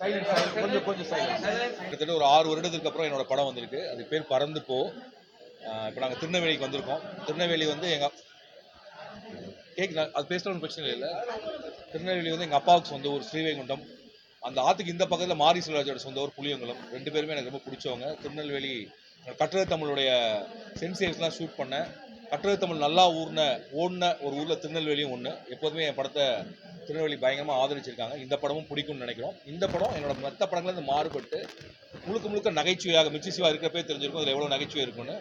கொஞ்சம் கொஞ்சம் கிட்டத்தட்ட ஒரு ஆறு வருடத்துக்கு அப்புறம் என்னோட படம் வந்திருக்கு. அது பேர் பறந்து போ. இப்போ நாங்கள் திருநெல்வேலிக்கு வந்திருக்கோம். திருநெல்வேலி வந்து எங்கள் கேக்கு அது பேசுகிற பிரச்சனை இல்லை. திருநெல்வேலி வந்து எங்கள் அப்பாவுக்கு சொந்த ஊர் ஸ்ரீவைகுண்டம். அந்த ஆற்றுக்கு இந்த பக்கத்தில் மாரி செல்வராஜோட சொந்த ஊர் புளியங்குளம். ரெண்டு பேருமே எனக்கு ரொம்ப பிடிச்சவங்க. திருநெல்வேலி கட்டுரை தமிழுடைய சென்சேஷன்லாம் ஷூட் பண்ணேன். கட்டுரை தமிழ் நல்லா ஊர்ன ஓடின ஒரு ஊரில் திருநெல்வேலியும் ஒன்று எப்போதுமே என் படத்தை திருநெல்வேலி பயங்கரமாக ஆதரிச்சிருக்காங்க. இந்த படமும் பிடிக்கும்னு நினைக்கிறோம். இந்த படம் என்னோட மற்ற படங்கள்லேருந்து மாறுபட்டு முழுக்க முழுக்க நகைச்சுவையாக மிர்ச்சி சிவா இருக்கிறப்பே தெரிஞ்சிருக்கும். அதில் எவ்வளோ நகைச்சுவை இருக்கும்னு.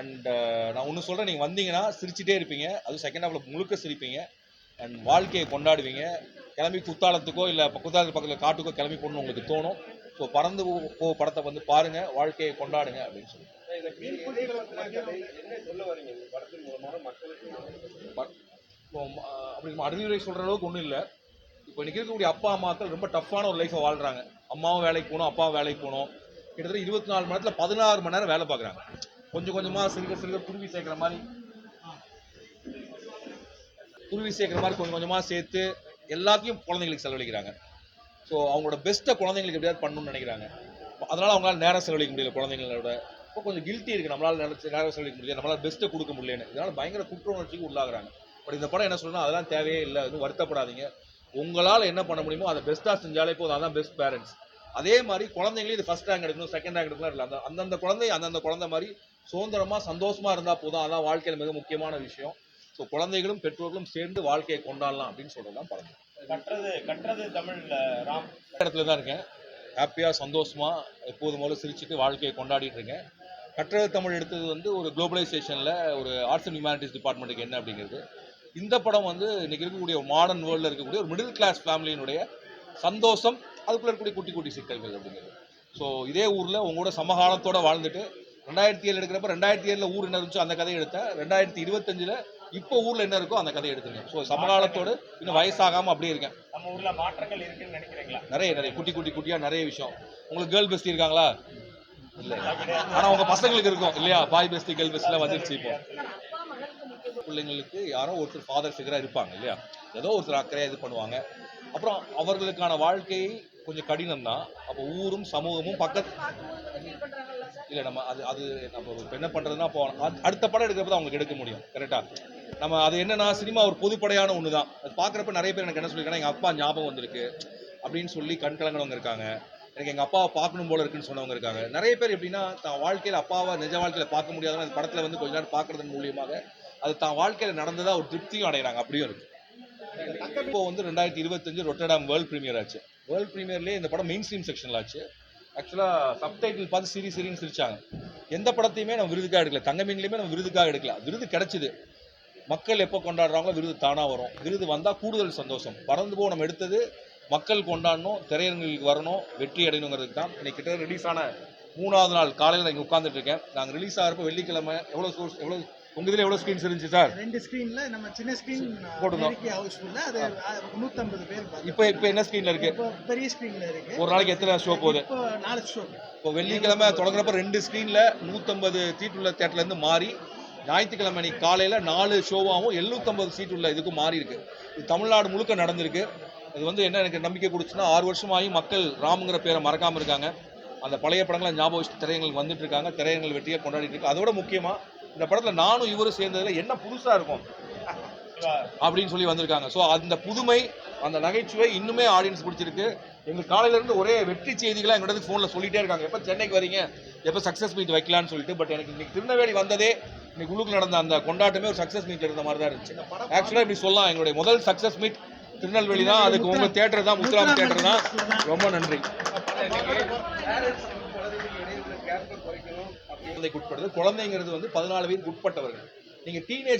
அண்ட் uh, நான் ஒன்று சொல்கிறேன் நீங்கள் வந்தீங்கன்னா சிரிச்சிட்டே இருப்பீங்க. அதுவும் செகண்ட் ஹாஃபில் முழுக்க சிரிப்பீங்க. அண்ட் வாழ்க்கையை கொண்டாடுவீங்க. கிளம்பி குத்தாலத்துக்கோ இல்லை குத்தாலத்து பக்கத்தில் காட்டுக்கோ கிளம்பி போகணும்னு உங்களுக்கு தோணும். ஸோ பறந்து போ- படத்தை வந்து பாருங்கள் வாழ்க்கையை கொண்டாடுங்க அப்படின்னு சொல்லி. இப்போ அப்படி அறிவுரை சொல்கிற அளவுக்கு ஒன்றும் இல்லை. இப்போ இன்னைக்கு இருக்கக்கூடிய அப்பா அம்மாக்கள் ரொம்ப டஃப்பான ஒரு லைஃப்பை வாழ்கிறாங்க அம்மாவும் வேலைக்கு போகணும் அப்பாவும் வேலைக்கு போகணும். கிட்டத்தட்ட இருபத்தி நாலு மணி நேரத்தில் பதினாறு மணி நேரம் வேலை பார்க்குறாங்க. கொஞ்சம் கொஞ்சமாக சிறுக சிறுக குருவி சேர்க்குற மாதிரி குருவி சேர்க்குற மாதிரி கொஞ்சம் கொஞ்சமாக சேர்த்து எல்லாத்தையும் குழந்தைங்களுக்கு செலவழிக்கிறாங்க. ஸோ அவங்களோட பெஸ்ட்டை குழந்தைங்களுக்கு எப்படியாவது பண்ணணும்னு நினைக்கிறாங்க. அதனால் அவங்களால நேரம் செலவழிக்க முடியல குழந்தைங்களோட இப்போ கொஞ்சம் கில்ட்டி இருக்குது நம்மளால் நினைச்சு நேரம் செலவழிக்க முடியல. நம்மளால் பெஸ்ட்டை கொடுக்க முடியலன்னு. இதனால் பயங்கர குற்ற உணர்ச்சிக்கு உள்ளாகுறாங்க. பட் இந்த படம் என்ன சொல்லணும் அதெல்லாம் தேவையே இல்லை. எதுவும் வருத்தப்படாதீங்க. உங்களால் என்ன பண்ண முடியுமோ அதை பெஸ்ட்டாக செஞ்சாலே போதும். அதான் பெஸ்ட் பேரண்ட்ஸ் அதே மாதிரி குழந்தைங்களையும் இது ஃபஸ்ட் ரேங்க் எடுக்கணும் செகண்ட் ரேங்க் எடுக்கணும். இல்லை அந்த அந்தந்த குழந்தை அந்தந்த குழந்தை மாதிரி சுதந்திரமாக சந்தோஷமாக இருந்தால் போதும். அதான் வாழ்க்கையில் மிக முக்கியமான விஷயம். ஸோ குழந்தைகளும் பெற்றோர்களும் சேர்ந்து வாழ்க்கையை கொண்டாடலாம் அப்படின்னு சொல்கிறது தான் படம். கட்டுறது கட்டுறது தமிழ்ல ராம். இடத்துல தான் இருக்கேன். ஹாப்பியாக சந்தோஷமா எப்போதும் போல சிரிச்சுட்டு வாழ்க்கையை கொண்டாடிட்டு இருக்கேன். கட்டுறது தமிழ் எடுத்தது வந்து ஒரு குளோபலைசேஷனில் ஒரு ஆர்ட்ஸ் அண்ட் ஹியூமானிட்டிஸ் டிபார்ட்மெண்ட்டுக்கு என்ன அப்படிங்கிறது. இந்த படம் வந்து இன்னைக்கு இருக்கக்கூடிய மாடர்ன் வேர்ல்டில் இருக்கக்கூடிய ஒரு மிடில் கிளாஸ் ஃபேமிலியினுடைய சந்தோஷம் அதுக்குள்ள இருக்கக்கூடிய குட்டி குட்டி சிக்கல்கள் அப்படிங்கிறது. ஸோ இதே ஊரில் உங்களோட சமகாலத்தோட வாழ்ந்துட்டு ரெண்டாயிரத்தி ஏழு எடுக்கிறப்ப ரெண்டாயிரத்தி ஏழில் ஊர் என்ன இருந்துச்சோ அந்த கதையை எடுத்தேன். ரெண்டாயிரத்தி இருபத்தஞ்சில் இப்போ ஊரில் என்ன இருக்கோ அந்த கதையை எடுத்துருக்கேன் ஸோ சமகாலத்தோடு இன்னும் வயசாகாமல் அப்படியே இருக்கேன். நம்ம ஊர்ல மாற்றங்கள் இருக்குன்னு நினைக்கிறீங்களா? நிறைய நிறைய குட்டி குட்டி குட்டியா நிறைய விஷயம். உங்களுக்கு கேர்ள் பெஸ்டி இருக்காங்களா? இல்ல. ஆனா உங்க பசங்களுக்கு இருக்கும். இல்லையா? பாய் பெஸ்டி கேர்ள் பெஸ்ட்லாம் வந்துருச்சு இப்போ. பிள்ளைங்களுக்கு யாரோ ஒருத்தர் ஃபாதர் ஃபிகரா இருப்பாங்க இல்லையா? ஏதோ ஒருத்தர் அக்கறையா இது பண்ணுவாங்க. அப்புறம் அவர்களுக்கான வாழ்க்கை கொஞ்சம் கடினம் தான் அப்போ ஊரும் சமூகமும் பக்கத்து இல்ல நம்ம அது அது நம்ம இப்ப என்ன பண்றதுன்னா இப்போ அடு- அடுத்த படம் எடுக்கிறப்ப தான் அவங்களுக்கு எடுக்க முடியும் கரெக்டா நம்ம அது என்னன்னா சினிமா ஒரு பொதுப்படையான ஒன்று தான் அது பார்க்குறப்ப நிறைய பேர் எனக்கு என்ன சொல்லியிருக்காங்க எங்கள் அப்பா ஞாபகம் வந்திருக்கு அப்படின்னு சொல்லி கண் கலங்கினவங்க இருக்காங்க. எனக்கு எங்கள் அப்பாவை பார்க்கணும் போல இருக்குன்னு சொன்னவங்க இருக்காங்க. நிறைய பேர் எப்படின்னா தான் வாழ்க்கையில் அப்பாவை நிஜ வாழ்க்கையில் பார்க்க முடியாதவங்க அந்த படத்தில் வந்து கொஞ்ச நேரம் பார்க்கறதன் மூலியமாக அது தான் வாழ்க்கையில் நடந்ததா ஒரு திருப்தியும் அடைகிறாங்க அப்படியும் இருக்கு. இப்போ வந்து ரெண்டாயிரத்தி இருபத்தஞ்சு ரொட்டடாம் வேர்ல்ட் ப்ரீமியர் ஆச்சு. வேர்ல்ட் ப்ரீமியர்லேயே இந்த படம் மெயின் ஸ்ட்ரீம் செக்ஷனில் ஆச்சு. ஆக்சுவலாக சப்டைட்டில் பார்த்து சிரி சிரின்னு சிரிச்சாங்க. எந்த படத்தையுமே நம்ம விருதுக்காக எடுக்கல. தங்கமீன்லையுமே நம்ம விருதுக்காக எடுக்கல. விருது கிடைச்சிது. மக்கள் எப்போ கொண்டாடுறாங்களோ விருது தானாக வரும். விருது வந்தால் கூடுதல் சந்தோஷம். பறந்து போ நம்ம எடுத்தது மக்கள் கொண்டாடணும் திரையரங்குகளுக்கு வரணும் வெற்றி அடையணுங்கிறதுக்கு தான். இன்னைக்கு கிட்ட ரிலீஸ் ஆன மூணாவது நாள் காலையில் நான் இங்கே உட்காந்துட்டு இருக்கேன். நாங்கள் ரிலீஸ் ஆகிறப்ப வெள்ளிக்கிழமை எவ்வளோ சோர்ஸ் எவ்வளோ உங்கள் இதில் எவ்வளோ ஸ்க்ரீன்ஸ் இருந்துச்சு சார்? ரெண்டு ஸ்கிரீன்ல நம்ம சின்ன ஸ்கிரீன் போட்டிருந்தோம். ஹவுஸ்ஃபுல்ல அது நூத்தம்பது பேர். இப்போ இப்போ என்ன ஸ்க்ரீனில் இருக்கு? பெரிய ஸ்கிரீன்ல இருக்கு. ஒரு நாளைக்கு எத்தனை ஷோ போகுது? இப்போ நாலு ஷோ இப்போ வெள்ளிக்கிழமை தொடங்குறப்ப ரெண்டு ஸ்க்ரீனில் நூற்றம்பது சீட் உள்ள தேட்டர்லேருந்து மாறி ஞாயிற்றுக்கிழமை அன்னைக்கு காலையில் நாலு ஷோவாகவும் எழுநூற்றம்பது சீட் உள்ள இதுக்கும் மாறி இருக்கு. இது தமிழ்நாடு முழுக்க நடந்திருக்கு. இது வந்து என்ன எனக்கு நம்பிக்கை கொடுச்சுன்னா ஆறு வருஷமாகி மக்கள் ராமுங்கிற பேரை மறக்காமல் இருக்காங்க. அந்த பழைய படங்களை ஞாபகம் வச்சு திரையரங்குகள் வந்துட்டு இருக்காங்க. திரையரங்குகள் வெற்றியை கொண்டாடிட்டு இருக்கு. அதோட முக்கியமாக இந்த படத்தில் நானும் இவரும் சேர்ந்ததில் என்ன புதுசாக இருக்கும்? அப்படின்னு சொல்லி வந்திருக்காங்க. ஸோ அந்த புதுமை அந்த நகைச்சுவை இன்னுமே ஆடியன்ஸ் பிடிச்சிருக்கு. எங்களுக்கு காலையில இருந்து ஒரே வெற்றி செய்திகளாக எங்களோட ஃபோனில் சொல்லிட்டே இருக்காங்க. எப்போ சென்னைக்கு வரீங்க? எப்போ சக்ஸஸ் மீட் வைக்கலாம்னு சொல்லிட்டு பட் எனக்கு இன்னைக்கு திருநெல்வேலி வந்ததே இன்னைக்கு உள்ளுக்கு நடந்த அந்த கொண்டாட்டமே ஒரு சக்ஸஸ் மீட் இருந்த மாதிரி தான் இருந்துச்சு ஆக்சுவலாக இப்படி சொல்லலாம். எங்களுடைய முதல் சக்ஸஸ் மீட் திருநெல்வேலி தான். அதுக்கு உங்க தேட்டர் தான் முத்துராம் தேட்டர் தான். ரொம்ப நன்றி. குறைக்கணும் உட்படுது குழந்தைங்கிறது வந்து பதினாலு வயதுக்கு உட்பட்டவர்கள். நீங்க டீனேஜ்